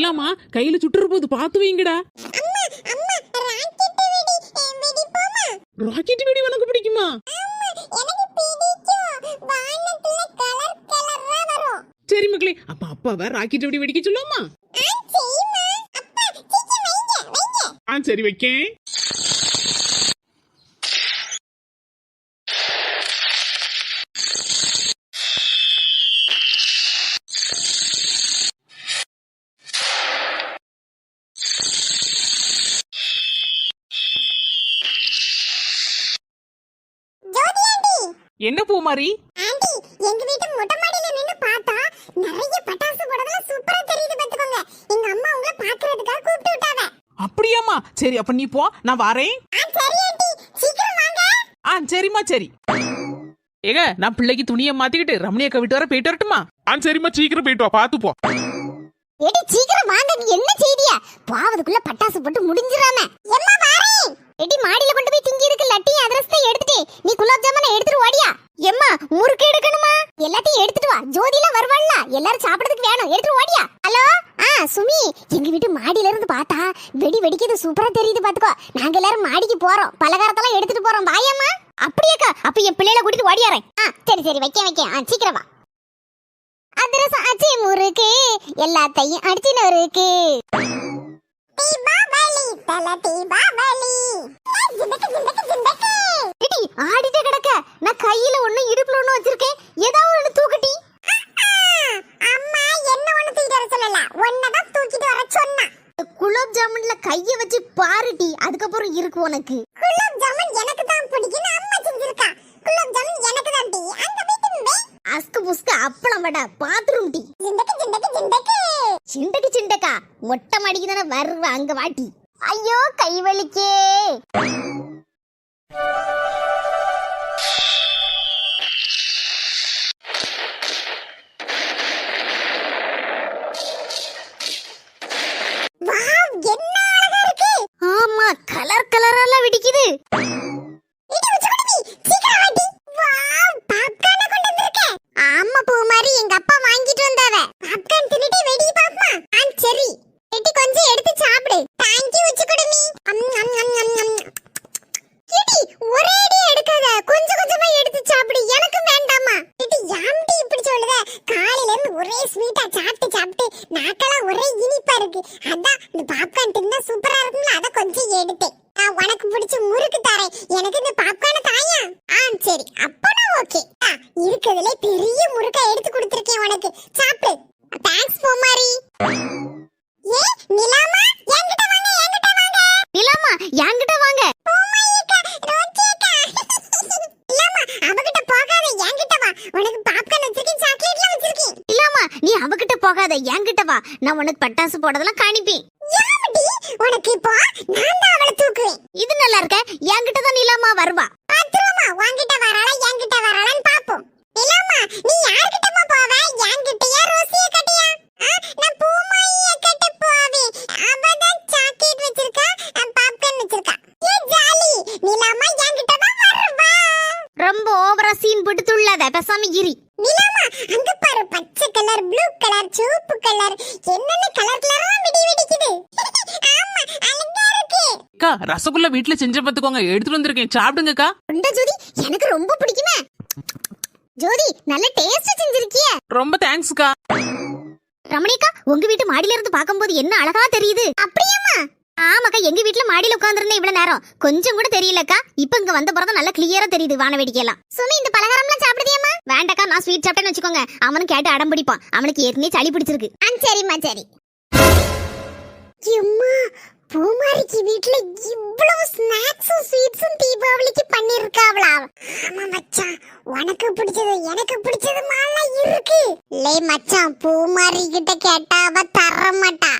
இல்லாமா கையில சுட்டுற போது பார்த்து வைங்கடா. ராக்கெட் வெடி உனக்கு பிடிக்குமா? சரி மக்களே அப்ப அப்பாவை ராக்கெட் வெடி வெடிக்க வைங்க. ஆ சரி வைக்கேன். என்ன பூமாரி? ஆண்டி எங்க வீட்டு மொட்டை மாடியில நின்னு பார்த்தா நிறைய பட்டாசு போடுறதுல சூப்பரா தெரியுது பாத்துக்கோங்க எங்க அம்மா உங்களை பாக்குறதுக்காக கூப்பிட்டு விட்டாவ அப்படியாம்மா. சரி அப்ப நீ போ நான் வரேன். ஆ சரி ஆண்டி. சீக்கிரம் வாங்க. ஆ சரிம்மா சரி. ஏங்க நான் பிள்ளைக்கு துணியை மாத்திக்கிட்டு ரமணியக்கா விட்டு வர போயிட்டு வரட்டுமா? ஆ சரிம்மா சீக்கிரம் போயிட்டு வா பாத்து போ. ஏடி சீக்கிரம் வாங்க நீ என்ன செய்தியா? பாவதுக்குள்ள பட்டாசு போட்டு முடிஞ்சிராம எம்மா வாரேன். எடி மாடியில கொண்டு போய் திங்கி இருக்கு லட்டி அதிரசத்தை எடுத்துட்டு நீ குலாப் ஜாமுன் எடுத்துட்டு ஓடியா? எம்மா முறுக்கு எடுக்கணுமா? எல்லாத்தையும் எடுத்துட்டு வா. ஜோதிலாம் வருவாள்ல. எல்லாரும் சாப்பிடுறதுக்கு வேணும். எடுத்துட்டு ஓடியா? ஹலோ? ஆ சுமி எங்க வீட்டு மாடியில இருந்து பார்த்தா வெடி வெடிக்கிறது சூப்பரா தெரியுது பாத்துக்கோ. நாங்க எல்லாரும் மாடிக்கு போறோம். பலகாரத்தெல்லாம் எடுத்துட்டு போறோம். வாயம்மா. அப்படியேக்கா அப்ப என் பிள்ளைகளை கூட்டிட்டு ஓடியாரேன். ஆ சரி சரி வைக்க வைக்க ஆ சீக்கிரம் வா. அதிரசம் அச்சி முறுக்கு. எல்லாத்தையும் அடிச்சினருக்கு தீபாவளி ஆடிட்டே கிடக்க. நான் கையில ஒண்ணு இடுப்புல ஒண்ணு வச்சிருக்கேன். ஏதாவது ஒண்ணு தூக்கட்டி? அம்மா என்ன ஒண்ணு தூக்கிட்டு வர சொல்லல. ஒன்னதான் தூக்கிட்டு வர சொன்னா. குலாப் ஜாமுன்ல கைய வச்சு பாருடி அதுக்கப்புறம் இருக்கு உனக்கு. குலாப் ஜாமுன் எனக்கு தான் பிடிக்கும் அம்மா செஞ்சிருக்கா. குலாப் ஜாமுன் எனக்கு தான் டி அங்க போய் திம்பே அஸ்கு புஸ்கு அப்பளம் வடை பாத்ரூம் டீ. ஜிண்டக்கு ஜிண்டக்கு ஜிண்டக்கு. சிண்டக்கு சிண்டக்கா மொட்டை மாடிக்கு தானே வருவ அங்க வாட்டி ஐயோ கை வலிக்கே. என்ன அழகா இருக்கு. ஆமா கலர் கலரெல்லாம் வெடிக்குது இடி உச்சகடவி சீக்கிரம் வாடி வாவ் பாப்கார்ன் கொண்டு வந்திருக்க ஆமா பூமாரி எங்க அப்பா வாங்கிட்டு வந்தாவ பாப்கார்ன் தின்னுட்டு வெடி பாப்பமா ஆ சரி எட்டி கொஞ்சம் எடுத்து சாப்பிடு தேங்க் யூ உச்சகடவி அம் அம் அம் அம் அம் எடி ஒரே அடி எடுக்காத கொஞ்சம் கொஞ்சமா எடுத்து சாப்பிடு எனக்கு வேண்டாமா எடி யாம்டி இப்படி சொல்லுத காலையில இருந்து ஒரே ஸ்வீட்டா சாப்பிட்டு சாப்பிட்டு நாக்கெல்லாம் ஒரே இனிப்பா இருக்கு. அதான் இந்த பாப்கார்ன் தின்னா சூப்பரா இருக்கும்ல அத கொஞ்சம் எடுத்தேன். உனக்கு பிடிச்ச முறுக்கு தரேன் எனக்கு இந்த பாப்கார்ன் தாயா ஆ சரி அப்பனா ஓகே இருக்கிறதுல பெரிய முறுக்கை எடுத்து கொடுத்திருக்கேன் உனக்கு சாப்பிடு தேங்க்ஸ் பூமாரி ஏ நிலாமா என்கிட்ட வாங்க என்கிட்ட வாங்க நிலாமா என்கிட்ட வாங்க இல்லாமா நீ அவகிட்ட போகாத என்கிட்ட வா நான் உனக்கு பட்டாசு போடுறதெல்லாம் காணிப்பேன் உனக்கு இப்போ நான் தான் அவளை தூக்குவேன் இது நல்லா இருக்க என்கிட்ட தான் நிலாமா வருவா பாத்துருமா உன்கிட்ட வராளா என்கிட்ட வராளான்னு பாப்போம் நிலாமா நீ யார்கிட்டமா போவ என்கிட்டயா ரோசிய கட்டியா நான் பூமாயிய கட்ட போவேன் அவ தான் சாக்லேட் வச்சிருக்கா பாப்கார்ன் வச்சிருக்கா ஏ ஜாலி நிலாமா என்கிட்ட தான் வருவா ரொம்ப ஓவரா சீன் போட்டு துள்ளாத பேசாம இரி நிலாமா அங்க பாரு பச்சை கலர் ப்ளூ கலர் சிவப்பு கலர் என்னென்ன கலர் கலரா வெடி வெடிக்குது ஆமா அழகா இருக்கு அக்கா ரசகுல்லா வீட்டுல செஞ்ச பாத்துக்கோங்க எடுத்துட்டு வந்திருக்கேன். சாப்பிடுங்கக்கா. உண்டா ஜோதி? எனக்கு ரொம்ப பிடிக்குமே. ஜோதி நல்ல டேஸ்ட் செஞ்சிருக்கிய. ரொம்ப தேங்க்ஸ்க்கா ரமணிக்கா உங்க வீட்டு மாடியில இருந்து பாக்கும்போது என்ன அழகா தெரியுது? அப்படியாமா ஆமாக்கா எங்க வீட்ல மாடியில உட்கார்ந்திருந்தேன் இவ்வளவு நேரம். கொஞ்சம் கூட தெரியலக்கா. இப்ப இங்க வந்த பிறகு நல்லா கிளியரா தெரியுது வான வேடிக்கையெல்லாம் சுமி இந்த பலகாரம்லாம் சாப்பிடுதியம்மா? வேண்டாக்கா நான் ஸ்வீட் சாப்பிட்டேன்னு வச்சுக்கோங்க. அவனும் கேட்டு அடம் பிடிப்பான். அவனுக்கு ஏற்கனவே சளி பிடிச்சிருக்கு. ஆ சரிம்மா சரி. எம்மா பூமாரிக்கு வீட்ல இவ்வளவு ஸ்நாக்ஸும் ஸ்வீட்ஸும் தீபாவளிக்கு பண்ணிருக்காவளா? ஆமா மச்சான் உனக்கு பிடிச்சது எனக்கு பிடிச்சது மாலாம் இருக்கு. லே மச்சான் பூமாரி கிட்ட கேட்டா அவ தர மாட்டா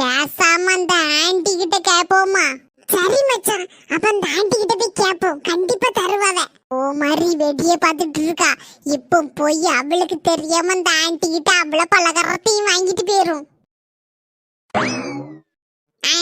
பேசாம அந்த ஆண்டி கிட்ட கேப்போமா? சரி மச்சான் அப்ப அந்த ஆண்டி கிட்ட போய் கேப்போம். கண்டிப்பா தருவாவ பூமாரி வெடிய பார்த்துட்டு இருக்கா. இப்போ போய் அவளுக்கு தெரியாம அந்த ஆண்டி கிட்ட அவள பலகாரத்தையும் வாங்கிட்டு போயிரும்.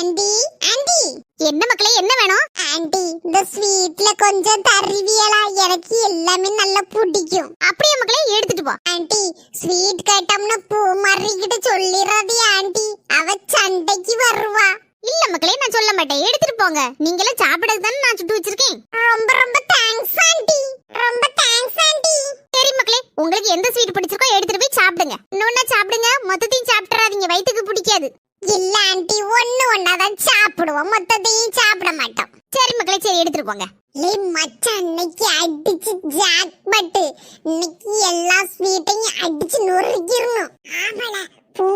Aunty aunty. என்ன மக்களே என்ன வேணும்? ஆண்டி இந்த ஸ்வீட்ல கொஞ்சம் தருவியலா. எனக்கு எல்லாமே நல்லா பிடிக்கும். அப்படியே மக்களே எடுத்துட்டு போ. ஆண்டி ஸ்வீட் கேட்டோம்னா பூ மறிக்கிட்டு சொல்லிடுறது ஆண்டி. அவ சண்டைக்கு வருவா. இல்ல மக்களே நான் சொல்ல மாட்டேன். எடுத்துட்டு போங்க. நீங்களும் சாப்பிடறது தானே நான் சுட்டு வச்சிருக்கேன். ரொம்ப ரொம்ப தேங்க்ஸ் ஆண்டி. ரொம்ப தேங்க்ஸ் ஆண்டி. சரி மக்களே உங்களுக்கு எந்த ஸ்வீட் பிடிச்சிருக்கோ எடுத்துட்டு போய் சாப்பிடுங்க. இன்னொன்னா சாப்பிடுங்க. மொத்தத்தையும் சாப்பிட்றாதீங்க வயிற்றுக்கு பிடிக்காது. இல்ல ஆண்டி ஒண்ணு ஒன்னாதான் சாப்பிடுவோம். மொத்தத்தையும் சாப்பிட மாட்டோம். சரி மக்களே சரி எடுத்துருக்கோங்க ஏய் மச்சான் இன்னைக்கு அடிச்சு ஜாக் பட்டு இன்னைக்கு எல்லா ஸ்வீட்டையும் அடிச்சு நொறுக்கிடணும். ஆமால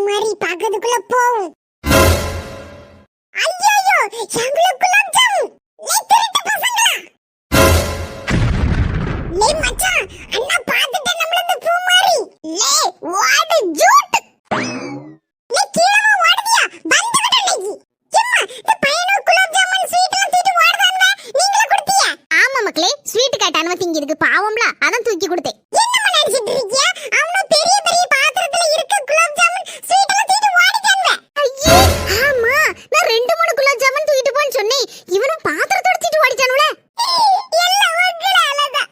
மாதிரி பக்கத்துக்குள்ள போவும். ஐயோ எங்களுக்கு குலாப் ஜாமுன் நீ திருட்டு பசங்களா. லே மச்சான் அண்ணா பாத்துட்டேன் நம்மள இந்த மாதிரி. லே வாடு ஜூட். நீ கீழே மக்களே ஸ்வீட் கேட்டானவ திங்கிறதுக்கு பாவம்ல அதான் தூக்கி கொடுத்தேன். என்ன நினைச்சிட்டு இருக்கியா பெரிய பெரிய பாத்திரத்துல இருக்க குலாப் ஜாமுன் ஸ்வீட் எல்லாம் தூக்கி ஓடிட்டான்ல ஐயே ஆமா நான் ரெண்டு மூணு குலாப் ஜாமுன் தூக்கிட்டு போன்னு சொன்னேன். இவனும் பாத்திரத்தோட தூக்கி ஓடிட்டானுல எல்லாம் உங்களாலதான்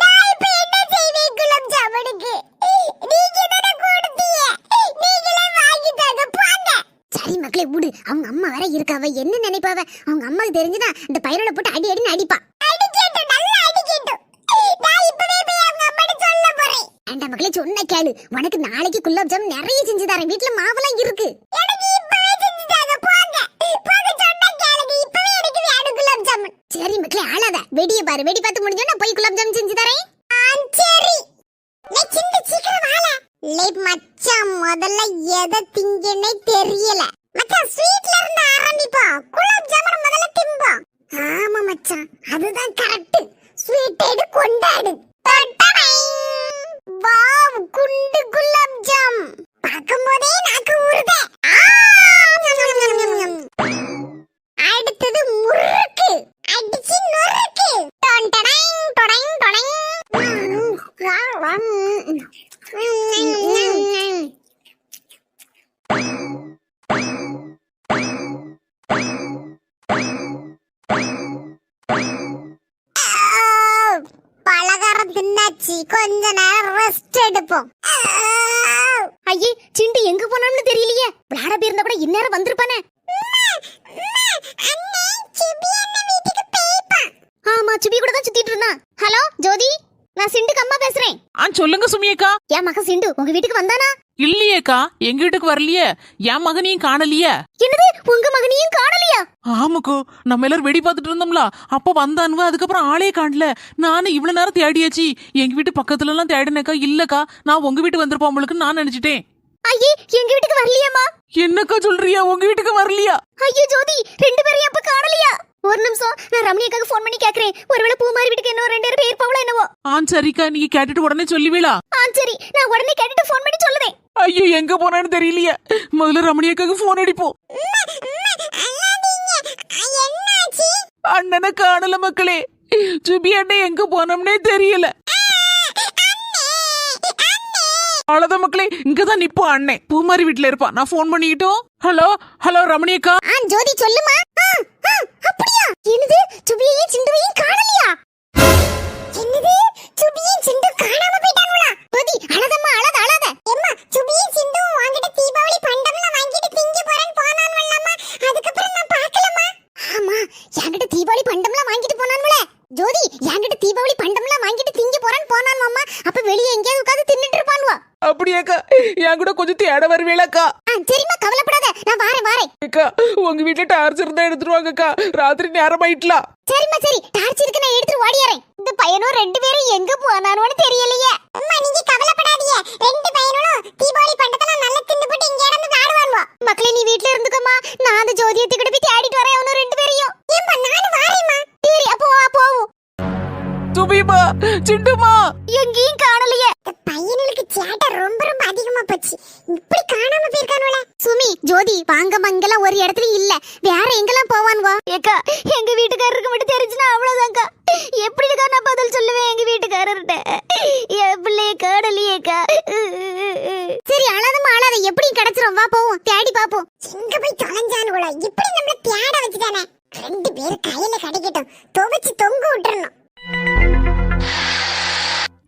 நான் இப்ப என்ன செய்வேன் குலாப் ஜாமுனுக்கு நீங்க தானே கொடுத்தீங்க நீங்களே வாங்கி தாங்க போங்க சரி மக்களே விடு அவங்க அம்மா வேற இருக்காவ என்ன நினைப்பாவ? அவங்க அம்மாக்கு தெரிஞ்சுனா இந்த பையனோட போட்டு அடி அடின்னு அடிப்பா. அடிக்கட்டும் நல்லா அடிக்கட்டும் நான் இப்பவே போய் அவங்க அம்மாட்ட சொல்ல போறேன். ஏண்டா மக்களே சொன்ன கேளு. உனக்கு நாளைக்கு குலாப் ஜாமுன் நிறைய செஞ்சு தரேன் வீட்ல மாவெல்லாம் இருக்கு எனக்கு இப்பவே செஞ்சு தாங்க போங்க போங்க சொன்ன கேளுங்க இப்பவே எனக்கு வேணும் குலாப் ஜாமுன் சரி மக்களே ஆளாத வெடிய பாரு வெடி பார்த்து முடிஞ்சோன்னா போய் குலாப் ஜாமுன் செஞ்சு தரேன் சரி லே சிந்து சீக்கிரம் வாழ லே மச்சான் முதல்ல எதை திங்கனே தெரியல மச்சான் ஸ்வீட்ல இருந்து ஆரம்பிப்போம் குலாப் ஜாமுன் முதல்ல திம்போம் ஆமா மச்சான் அதுதான் கரெக்ட் ஸ்வீட் எடு கொண்டாடு. சிண்டு எங்க போனான்னு தெரியலையே. விளையாட போயிருந்தா கூட இந்நேரம் வந்திருப்பானே. ஆமா சுபி கூட தான் சுத்திட்டு இருந்தான். ஹலோ ஜோதி நான் சிண்டுக்கு அம்மா பேசுறேன். ஆ சொல்லுங்க சுமியக்கா. என் மகன் சிண்டு உங்க வீட்டுக்கு வந்தானா? இல்லையேக்கா எங்க வீட்டுக்கு வரலையே. என் மகனையும் காணலையே. என்னது உங்க மகனையும் காணலையா? ஆமாக்கோ நம்ம எல்லாரும் வெடி பார்த்துட்டு இருந்தோம்ல. அப்ப வந்தானுவ அதுக்கப்புறம் ஆளே காணல. நானும் இவ்வளவு நேரம் தேடியாச்சு. எங்க வீட்டு பக்கத்துல எல்லாம் தேடினேக்கா இல்லக்கா நான் உங்க வீட்டு வந்திருப்போம் உங்களுக்கு நான் நினைச்சிட்டேன். ஐயே எங்க வீட்டுக்கு வரலையாமா என்னக்கா சொல்றியா? உங்க வீட்டுக்கு வரலையா? ஐயோ ஜோதி ரெண்டு பேரும் எப்ப காணலையா? ஒரு நிமிஷம் நான் ரமணியக்காக ஃபோன் பண்ணி கேக்குறேன். ஒருவேளை பூமாரி வீட்டுக்கு இன்னும் ரெண்டு பேரும் போயிருப்பாங்களோ என்னவோ. ஆ சரிக்கா நீங்க கேட்டுட்டு உடனே சொல்லுவீளா? ஆ சரி நான் உடனே கேட்டுட்டு ஃபோன் பண்ணி சொல்லுதேன். ஐயோ எங்க போனான்னு தெரியலையே. முதல்ல ரமணியக்காக்கு போன் அடிப்போம். அண்ணனை காணல மக்களே. சுபி அண்ணன் எங்க போனோம்னே தெரியல. அவ்வளவுதான் மக்களே இங்கதான் நிப்போம் அண்ணன் பூமாரி வீட்டுல இருப்பா. நான் போன் பண்ணிக்கிட்டோம் ஹலோ ஹலோ ரமணியக்கா. ஆ ஜோதி சொல்லுமா. ஆ, ஆ, அப்படியா? என்னது சுபியையும் சிண்டுவையும் காணலையா? என்னது சுபியும் சிண்டு காணாம போயிட்டாங்களா? ஜோதி அழதம்மா அழத அழத. எம்மா சுபியும் சிண்டும் வாங்கிட்டு தீபாவளி பண்டம்லாம் வாங்கிட்டு திங்க போறேன்னு போனான்வல்லம்மா. அதுக்கப்புறம் நான் பார்க்கலம்மா. ஆமா என்கிட்ட தீபாவளி பண்டம்லாம் வாங்கிட்டு போனான்ல ஜோதி என்கிட்ட தீபாவளி பண்டம்லாம் வாங்கிட்டு திங்க போறேன்னு மாமா அப்ப வெளியே எங்கேயாவது உட்கார்ந்து தின்னுட்டு இருப்பான்வா. அப்படியாக்கா என் கூட கொஞ்சம் தேட வருவீளாக்கா ஆ சரிம்மா கவலைப்படாத. நான் வாரேன் வாரேன். அக்கா உங்க வீட்டுல டார்ச்சர் தான் எடுத்துருவாங்கக்கா ராத்திரி நேரம் ஆயிட்டலாம் சரிம்மா சரி. டார்ச் இருக்கு நான் எடுத்து ஓடியறேன் இந்த பையனும் ரெண்டு பேரும் எங்க போனானோன்னு தெரியலையே. அம்மா நீங்க கவலைப்படாதீங்க. ரெண்டு பையனும் தீபாவளி பண்டத்தெல்லாம் நல்லா தின்னு போட்டு இங்க இடந்து விளையாடுவானுவா மக்களே நீ வீட்ல இருந்துக்கம்மா. நான் அந்த ஜோதியத்தை கூட போய் தேடிட்டு வரேன் அவனும் ரெண்டு பேரையும். ஏம்மா நானும் வாரேம்மா. சரி அப்போ வா போவோம். சுபிமா சிண்டுமா. எங்கேயும் காணலையே. பையனுக்கு சேட்டை ரொம்ப ரொம்ப அதிகமா போச்சு. இப்படி காணாம போயிருக்கானுல சுமி ஜோதி வாங்க மங்கெல்லாம் ஒரு இடத்துல இல்ல. வேற எங்கெல்லாம் போவானுவோ? ஏக்கா எங்க வீட்டுக்காரருக்கு மட்டும் தெரிஞ்சுனா அவ்வளவுதான்க்கா. எப்படிக்கா நான் பதில் சொல்லுவேன் எங்க வீட்டுக்காரர்கிட்ட? என் பிள்ளைய காணலையேக்கா சரி அழாதமா அழாத. எப்படி கிடைச்சிரும். வா போவோம். தேடி பாப்போம் எங்க போய் தொலைஞ்சானுங்களோ இப்படி நம்மள தேட வச்சுட்டானே ரெண்டு பேரும் கையில கிடைக்கட்டும். துவைச்சு தொங்க விட்டுறணும்.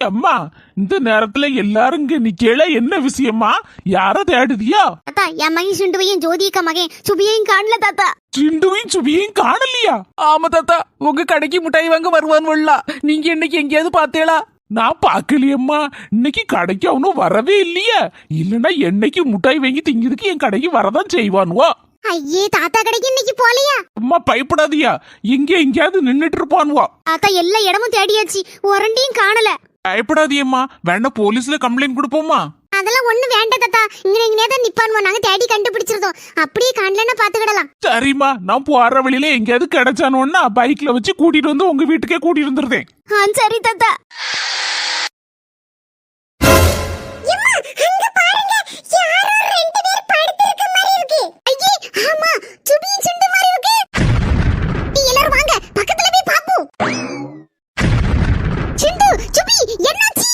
அம்மா இந்த நேரத்துல எல்லாரும் இங்க நிக்கல என்ன விஷயமா? யார தேடுதியா? தாத்தா என் மகன் சுண்டுவையும் ஜோதிகா மகன் சுபியையும் காணல தாத்தா. சிண்டுவையும் சுபியையும் காணலையா? ஆமா தாத்தா. உங்க கடைக்கு மிட்டாய் வாங்க வருவான்வல்ல. நீங்க இன்னைக்கு எங்கேயாவது பார்த்தேளா? நான் பாக்கலையம்மா இன்னைக்கு கடைக்கு அவனும் வரவே இல்லையே. இல்லனா என்னைக்கு முட்டாய் வாங்கி திங்கிறதுக்கு என் கடைக்கு வரதான் செய்வானுவா? ஐயே தாத்தா கடைக்கு இன்னைக்கு போலையா? அம்மா பயப்படாதியா. இங்க எங்கேயாவது நின்னுட்டு இருப்பானுவா தாத்தா எல்லா இடமும் தேடியாச்சு. ஒரண்டியும் காணல. பயப்படாதியம்மா. வேணா போலீஸ்ல கம்ப்ளைண்ட் கொடுப்போமா அதெல்லாம் ஒண்ணு வேண்டாம் தாத்தா. இங்க இங்கே தான் நிப்பானுவோம் நாங்க தேடி கண்டுபிடிச்சிருந்தோம். அப்படியே காணலன்னா பாத்துக்கிடலாம். சரிம்மா நான் போற வழியில எங்கேயாவது கிடைச்சானோன்னா பைக்ல வச்சு கூட்டிட்டு வந்து உங்க வீட்டுக்கே கூட்டிட்டு வந்துருந்தேன் ஆ சரி தாத்தா. ஆமா சுபி சுண்டு மாதிரி இருக்கு. நீ எல்லாரும் வாங்க பக்கத்துல போய் பாப்போம் சிண்டு சுபி என்னாச்சு?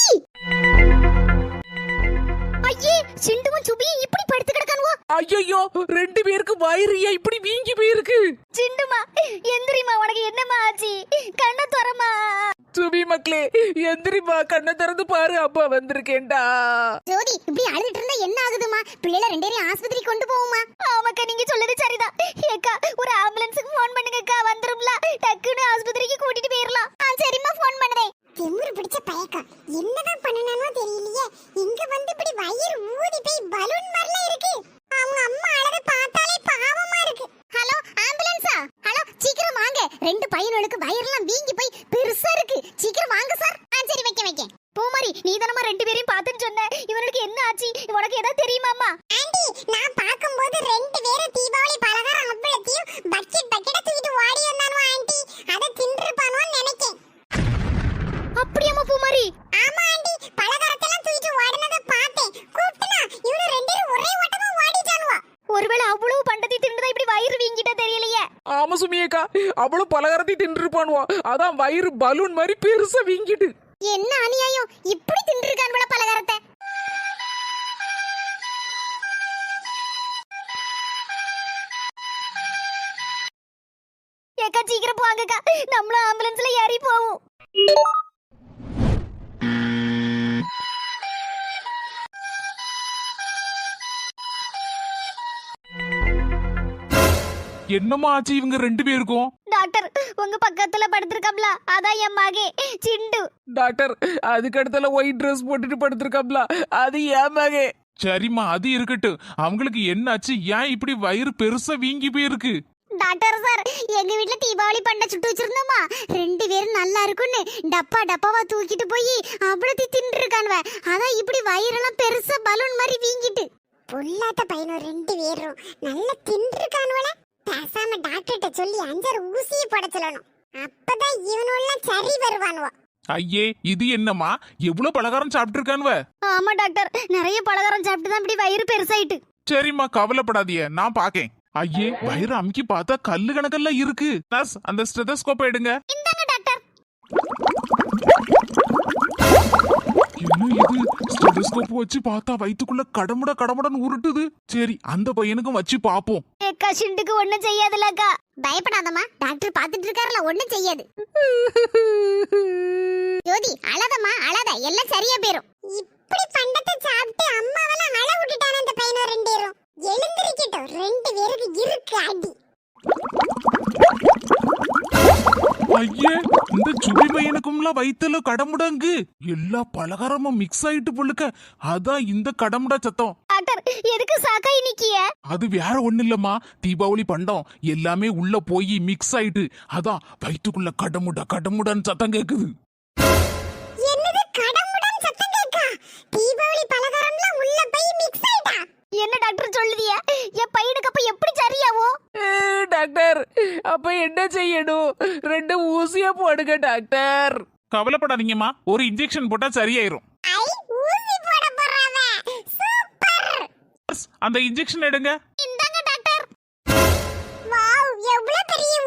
ஐயே சிண்டுவும் சுபியும் இப்படி படுத்து கிடக்கானுவோ? ஐயோ வயிறியா இப்படி வீங்கி போயிருக்கு? சிண்டுமா எந்திரிமா உனக்கு என்னமா ஆச்சு? கண்ண துறமா சுபி மக்களே எந்திரிமா கண்ணை திறந்து பாரு அப்பா வந்திருக்கேன்டா. ஜோதி இப்படி அழுதுட்டு இருந்தா என்ன ஆகுதுமா பிள்ளைல ரெண்டு பேரையும் ஆஸ்பத்திரி கொண்டு போவோமா ஆமாக்கா நீங்க சொல்றது சரிதான். ஏக்கா ஒரு ஆம்புலன்ஸுக்கு ஃபோன் பண்ணுங்கக்கா வந்துரும்ல. டக்குன்னு ஆஸ்பத்திரிக்கு கூட்டிட்டு போயிரலாம். ஆ சரிம்மா ஃபோன் பண்ணுதே. திமிரு பிடிச்ச பயக்கா. என்னதான் பண்ணனானோ தெரியலையே. இங்க வந்து இப்படி வயிறு ஊதி போய் பலூன் மாதிரில இருக்கு. அவங்க அம்மா அழகு பார்த்தாலே பாவமா இருக்கு. ஹலோ ஆம்புலன்ஸா? ஹலோ சீக்கிரம் வாங்க. ரெண்டு பையனுக்கு வயிறெல்லாம் வீங்கி போய் பெருசா இருக்கு. சீக்கிரம் வாங்க சார் ஆ சரி வைக்க வைக்க பூமாரி நீ தானமா ரெண்டு பேரையும் பார்த்துன்னு சொன்ன. இவனுக்கு என்ன ஆச்சு? உனக்கு ஏதாவது தெரியுமாமா ஆண்டி நான் பாக்கும்போது ரெண்டு பேரும் தீபாவளி பலகாரம் அவ்வளத்தையும் பக்கெட் பக்கெட்டா தூக்கிட்டு ஓடி வந்தானோ ஆண்டி அதை தின்றுப்பானோன்னு நினைக்கேன் அப்படியாமா பூமாரி ஆமா ஆண்டி பலகாரத்தெல்லாம் தூக்கிட்டு ஓடினத பார்த்தேன் கூப்பிட்டனா இவனு ரெண்டு பேரும் ஒரே ஓட்டமா ஓடிட்டானுவா ஒருவேளை அவ்வளவு பண்டத்தை தின்றதா இப்படி வயிறு வீங்கிட்டா தெரியலையே ஆமா அவளும் அவ்வளவு பலகாரத்தை தின்றுப்பானுவா அதான் வயிறு பலூன் மாதிரி பெருசா வீங்கிட்டு. என்ன அநியாயம்? இப்படி தின்றுருக்கான் பலகாரத்தை. ஏக்கா சீக்கிரம் போங்கக்கா. நம்மளும் ஆம்புலன்ஸ்ல ஏறி போவோம். என்னம்மா ஆச்சு இவங்க ரெண்டு பேருக்கும்? டாக்டர் உங்க பக்கத்துல படுத்திருக்காப்ல. அதான் என் மகே சிண்டு. டாக்டர் அதுக்கு அடுத்தால ஒயிட் ட்ரெஸ் போட்டுட்டு படுத்திருக்காப்ல. அது ஏன் மகே. சரிம்மா அது இருக்கட்டும். அவங்களுக்கு என்னாச்சு? ஏன் இப்படி வயிறு பெருசா வீங்கி போயிருக்கு? டாக்டர் சார் எங்க வீட்ல தீபாவளி பண்டை சுட்டு வச்சிருந்தோமா? ரெண்டு பேரும் நல்லா இருக்குன்னு டப்பா டப்பாவா தூக்கிட்டு போய் அவ்வளவு தின்னு இருக்கானுவ அதான் இப்படி வயிறெல்லாம் பெருசா பலூன் மாதிரி வீங்கிட்டு. பொல்லாத பையனும் ரெண்டு பேரும் நல்லா தின்றுருக்கானுவல பேசாம டாக்டர்கிட்ட சொல்லி அஞ்சாறு ஊசியை போட சொல்லணும். அப்பதான் இவனெல்லாம் சரி வருவானுவோ. ஐயே இது என்னம்மா? எவ்வளவு பலகாரம் சாப்பிட்டு இருக்கானுவ ஆமா டாக்டர் நிறைய பலகாரம் சாப்பிட்டு தான் இப்படி வயிறு பெருசாயிட்டு. சரிம்மா கவலைப்படாதீய நான் பாக்கேன். ஐயே வயிறு அமுக்கி பார்த்தா கல்லு கணக்கெல்லாம் இருக்கு. நர்ஸ் அந்த ஸ்டெதஸ்கோப் எடுங்க. இந்தாங்க டாக்டர் என்ன இது? ஸ்டெதஸ்கோப் வச்சு பார்த்தா வயித்துக்குள்ள கடமுட கடமுடன்னு உருட்டுது. சரி அந்த பையனுக்கும் வச்சு பாப்போம் ஏக்கா சிண்டுக்கு ஒண்ணும் செய்யாதுலக்கா பயப்படாதம்மா. டாக்டர் பாத்துட்டு இருக்காருல ஒண்ணும் செய்யாது. ஜோதி அழாதம்மா அழாத. எல்லாம் சரியா போயிரும். இப்படி பண்டத்தை சாப்பிட்டு அம்மாவெல்லாம் அழ விட்டுட்டான அந்த பையனும் ரெண்டு பேரும். எழுந்திருக்கட்டும். ரெண்டு பேருக்கு இருக்கு அடி. ஐயே இந்த சுபி பையனுக்கும்லாம் வயித்துல கடமுடங்கு. எல்லா பலகாரமும் மிக்ஸ் ஆயிட்டு பொழுக்க. அதான் இந்த கடமுடா சத்தம். டாக்டர் எதுக்கு சாக்காய் நிக்கிய அது வேற ஒண்ணு இல்லம்மா தீபாவளி பண்டம். எல்லாமே உள்ள போய் மிக்ஸ் ஆயிட்டு. அதான் வயிற்றுக்குள்ள கடமுடா கடமுடான்னு சத்தம் கேக்குது. என்ன டாக்டர் சொல்லுதிய? என் பையனுக்கு அப்ப எப்படி சரியாவோ ஏ, டாக்டர் அப்ப என்ன செய்யணும்? ரெண்டு ஊசியா போடுங்க டாக்டர். கவலைப்படாதீங்கம்மா ஒரு இன்ஜெக்ஷன் போட்டா சரியாயிரும். அந்த இன்ஜெக்ஷன் எடுங்க. இந்தாங்க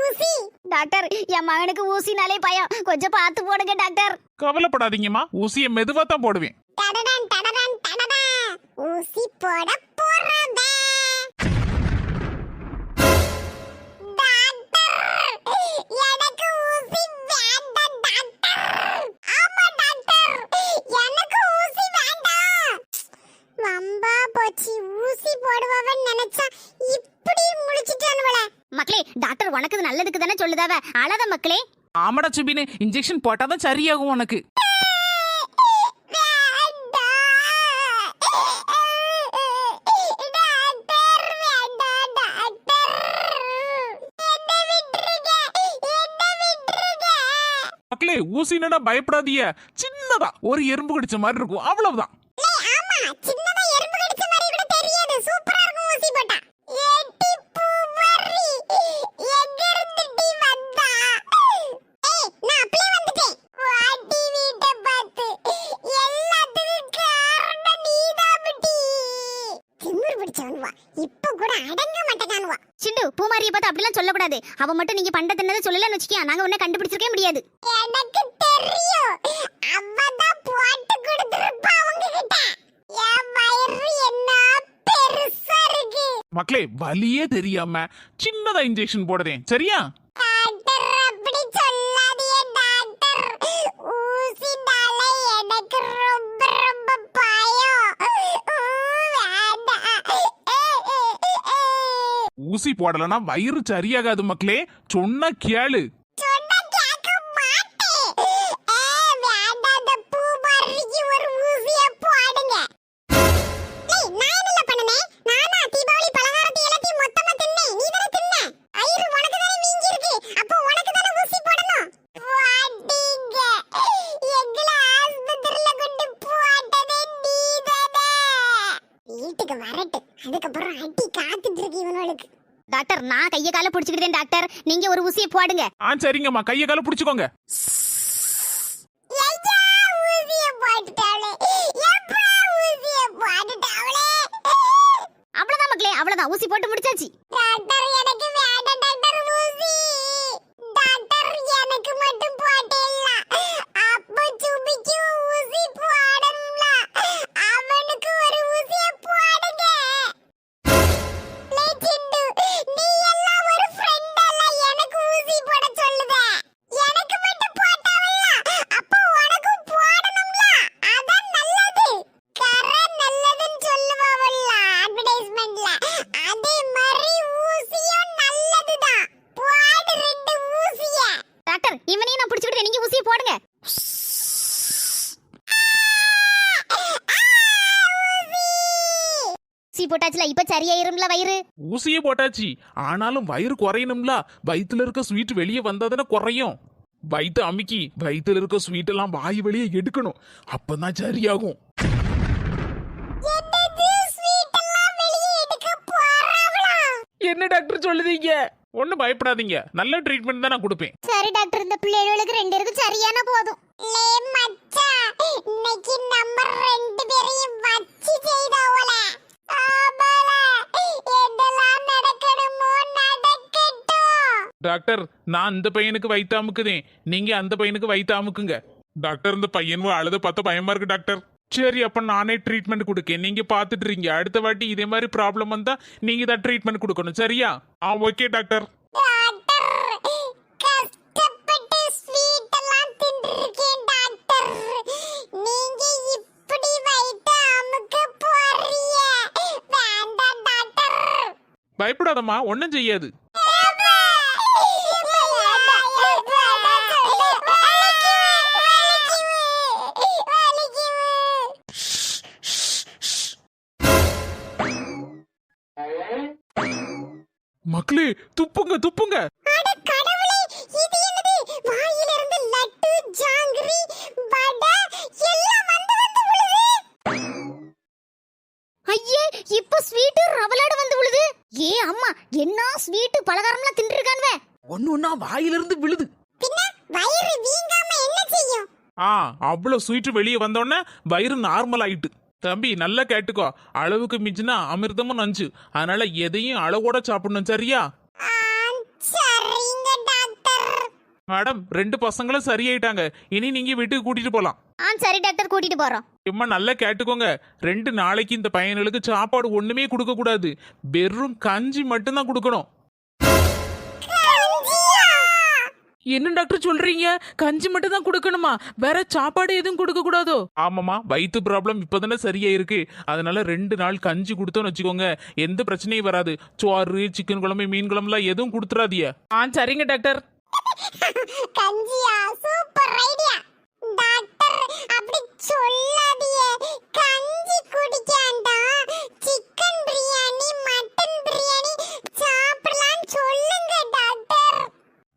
ஊசி. டாக்டர் என் மகனுக்கு ஊசினாலே பயம். கொஞ்சம் பார்த்து போடுங்க டாக்டர். கவலைப்படாதீங்கம்மா. ஊசியை மெதுவா தான் போடுவேன். டடடன் டடடன் டடடா. ஊசி போட போறத ஊசி போடுவவன் நினைச்சா இப்ப மக்களே டாக்டர் உனக்கு நல்லதுக்கு தானே சொல்லுதாவ? அழாத மக்களே. ஆமாடா சுபினு இன்ஜெக்ஷன் போட்டாதான் சரியாகும் உனக்கு. மக்களே ஊசி என்னடா பயப்படாதீங்க. சின்னதா ஒரு எறும்பு கடிச்ச மாதிரி இருக்கும். அவ்வளவுதான். இப்ப கூட அடங்க மாட்டேங்கானுவா சிண்டு பூமாரியை பார்த்து அப்படிலாம் சொல்லக்கூடாது. அவ மட்டும் நீங்க பண்ட தின்னதை சொல்லலன்னு வச்சுக்கியா நாங்க உன்னை கண்டுபிடிச்சிருக்கவே முடியாது. எனக்கு தெரியும். அவதான் போட்டு கொடுத்துருப்பா அவங்க கிட்ட என் வயிறு என்ன பெருசா இருக்கு. மக்களே வலியே தெரியாம சின்னதா இன்ஜெக்ஷன் போடுதேன் சரியா டாக்டர் அப்படி சொல்லாதீங்க டாக்டர் ஊசினால எனக்கு ரொம்ப ரொம்ப பயம் ஊ, வேண்டாம் ஊசி போடலனா வயிறு சரியாகாது மக்களே. சொன்னா கேளு. போடுங்க. ஆ சரிங்கம்மா. கையை கால புடிச்சுக்கோங்க. போட்டாச்சுல இப்ப சரியாயிரும்ல வயிறு? ஊசியே போட்டாச்சு. ஆனாலும் வயிறு குறையணும்ல. வயித்துல இருக்க ஸ்வீட் வெளியே வந்தாதானே குறையும். வயிற்று அமுக்கி வயித்துல இருக்க ஸ்வீட் எல்லாம் வாய் வெளியே எடுக்கணும். அப்பதான் சரியாகும். என்னது ஸ்வீட் எல்லாம் வெளியே எடுக்க போறாவளா என்ன டாக்டர் சொல்லுதீங்க? ஒன்றும் பயப்படாதீங்க. நல்ல ட்ரீட்மெண்ட் தான் நான் கொடுப்பேன். சரி டாக்டர் இந்த பிள்ளைகளுக்கு ரெண்டு பேருக்கு சரியான போதும். லே மச்சான் இன்னைக்கு நம்ம ரெண்டு பேரையும் வச்சு செய்தோவல டாக்டர் நான் இந்த பையனுக்கு வயிற்று அமுக்குதேன் நீங்க அந்த பையனுக்கு வயிற்று அமுக்குங்க. டாக்டர் இந்த பையனும் அழுத பார்த்தா பயமா இருக்கு டாக்டர். சரி அப்ப நானே ட்ரீட்மெண்ட் கொடுக்கேன். நீங்க பாத்துட்டு இருக்கீங்க அடுத்த வாட்டி இதே மாதிரி ப்ராப்ளம் வந்தா நீங்க தான் ட்ரீட்மெண்ட் கொடுக்கணும். சரியா? ஆ ஓகே டாக்டர். பயப்படாதம்மா ஒன்றும் செய்யாது. மக்களே துப்புங்க துப்புங்க. ஒன்னா வாயிலிருந்து விழுது. பின்ன வயிறு வீங்காம என்ன செய்யும்? ஆ அவ்வளோ ஸ்வீட் வெளியே வந்தோடனே வயிறு நார்மல் ஆயிட்டு. தம்பி நல்லா கேட்டுக்கோ. அளவுக்கு மிஞ்சினா அமிர்தமும் நஞ்சு. அதனால எதையும் அளவோட சாப்பிடணும் சரியா? ஆ, சரிங்க டாக்டர். மேடம் ரெண்டு பசங்களும் சரியாயிட்டாங்க. இனி நீங்க வீட்டுக்கு கூட்டிட்டு போலாம். ஆ சரி டாக்டர் கூட்டிட்டு போறோம். எம்மா நல்லா கேட்டுக்கோங்க. ரெண்டு நாளைக்கு இந்த பையனுக்கு சாப்பாடு ஒண்ணுமே கொடுக்க கூடாது வெறும் கஞ்சி மட்டும்தான் கொடுக்கணும். என்ன டாக்டர் சொல்றீங்க? கஞ்சி மட்டும் தான் கொடுக்கணுமா? வேற சாப்பாடு எதுவும் கொடுக்க கூடாதோ? ஆமாமா வயிற்று ப்ராப்ளம் இப்போதானே சரியா இருக்கு. அதனால ரெண்டு நாள் கஞ்சி கொடுத்தோன்னு வச்சுக்கோங்க. எந்த பிரச்சனையும் வராது. சோறு சிக்கன் குழம்பு மீன் குழம்புலாம் எதுவும் கொடுத்துறாதிய ஆ சரிங்க டாக்டர். கஞ்சியா? Super idea. டாக்டர் அப்படி சொல்லாதியே கஞ்சி குடிக்காண்டா? சிக்கன் பிரியாணி மட்டன் பிரியாணி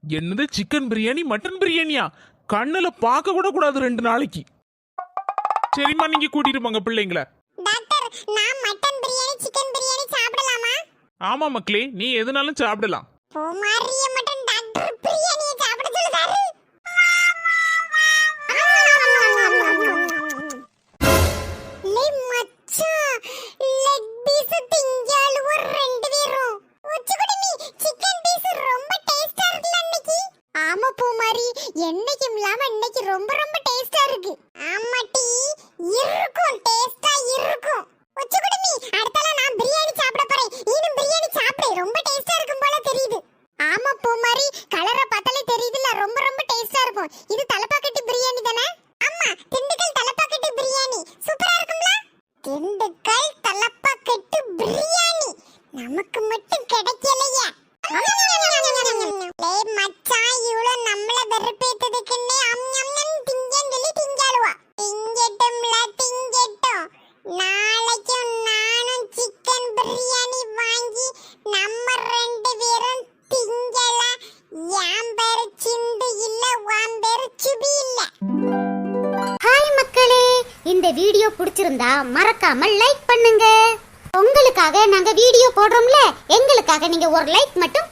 என்னது சிக்கன் பிரியாணி மட்டன் பிரியாணியா கண்ணுல பார்க்க கூட கூடாது ரெண்டு நாளைக்கு. சரிம்மா நீங்க கூட்டிட்டு போங்க பிள்ளைங்கள. டாக்டர் நான் மட்டன் பிரியாணி சிக்கன் பிரியாணி சாப்பிடலாமா? ஆமா மக்களே நீ எதுனாலும் சாப்பிடலாம். பூமாரிய சூப்பரா இருக்கும்ல? திண்டுக்கல் தலப்பா தலப்பாக்கட்டு பிரியாணி. நமக்கு மட்டும் கிடைக்கலையே. மறக்காம லைக் பண்ணுங்க. உங்களுக்காக நாங்க வீடியோ போடுறோம்ல எங்களுக்காக நீங்க ஒரு லைக் மட்டும்